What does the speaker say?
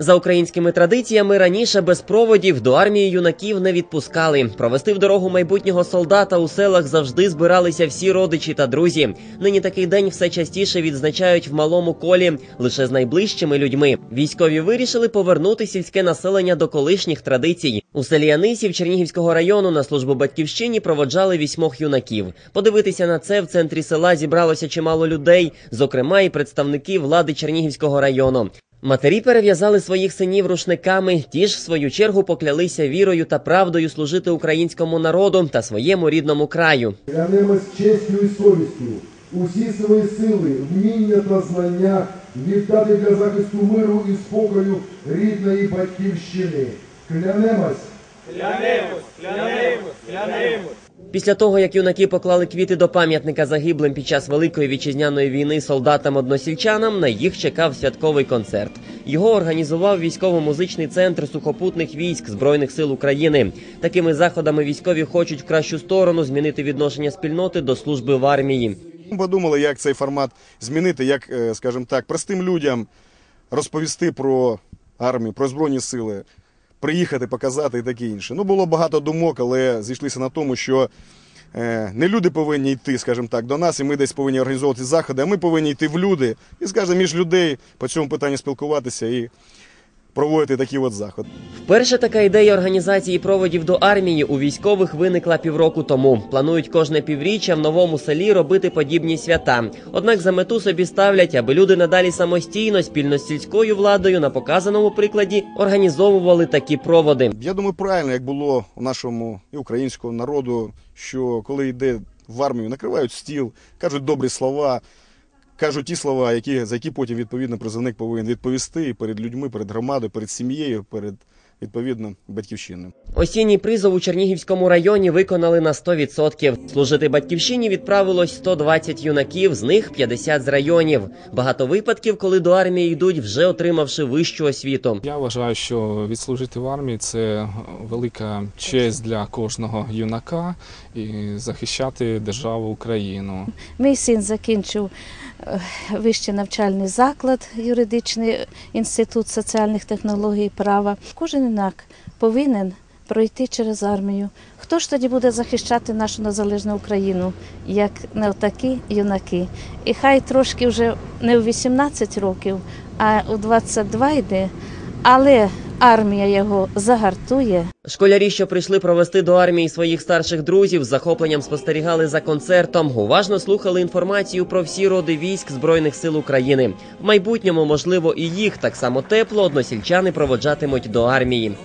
За українськими традиціями раніше без проводів до армії юнаків не відпускали. Провести в дорогу майбутнього солдата у селах завжди збиралися всі родичі та друзі. Нині такий день все частіше відзначають в малому колі лише з найближчими людьми. Військові вирішили повернути сільське населення до колишніх традицій. У селі Анисів Чернігівського району на службу батьківщині проводжали вісьмох юнаків. Подивитися на це в центрі села зібралося чимало людей, зокрема і представники влади Чернігівського району. Матері перев'язали своїх синів рушниками, ті ж в свою чергу поклялися вірою та правдою служити українському народу та своєму рідному краю. Клянемось честю і совістю, усі свої сили, вміння та знання віддати для захисту миру і спокою рідної батьківщини. Клянемось Після того, як юнаки поклали квіти до пам'ятника загиблим під час великої вітчизняної війни солдатам-односільчанам, на їх чекав святковий концерт. Його організував військово-музичний центр сухопутних військ збройних сил України. Такими заходами військові хочуть в кращу сторону змінити відношення спільноти до служби в армії. Ми подумали, як цей формат змінити, як, е, скажімо так, простим людям розповісти про армію, про збройні сили, приїхати, показати і таке інше. Ну, було багато думок, але зійшлися на тому, що е, не люди повинні йти, скажімо так, до нас, і ми десь повинні організовувати заходи, а ми повинні йти в люди і, скажімо, між людей по цьому питанню спілкуватися і проводити такі от заходи. Вперше така ідея організації проводів до армії у військових виникла півроку тому. Планують кожне півріччя в новому селі робити подібні свята. Однак за мету собі ставлять, аби люди надалі самостійно, спільно з сільською владою на показаному прикладі організовували такі проводи. Я думаю, правильно, як було у нашому і українського народу, що коли йде в армію, накривають стіл, кажуть добрі слова, кажуть ті слова, які, за які потім відповідно призовник повинен відповісти перед людьми, перед громадою, перед сім'єю, перед відповідно батьківщиною. Осінній призов у Чернігівському районі виконали на 100%. Служити батьківщині відправилось 120 юнаків, з них 50 з районів. Багато випадків, коли до армії йдуть, вже отримавши вищу освіту. Я вважаю, що відслужити в армії це велика честь для кожного юнака і захищати державу Україну. Мій син закінчив е, вищий навчальний заклад, юридичний інститут соціальних технологій і права. Кожен юнак повинен пройти через армію. Хто ж тоді буде захищати нашу незалежну Україну, як не отакі юнаки? І хай трошки вже не в 18 років, а у 22 йде, але армія його загартує. Школярі, що прийшли провести до армії своїх старших друзів, з захопленням спостерігали за концертом, уважно слухали інформацію про всі роди військ збройних сил України. В майбутньому, можливо, і їх так само тепло односільчани проводжатимуть до армії.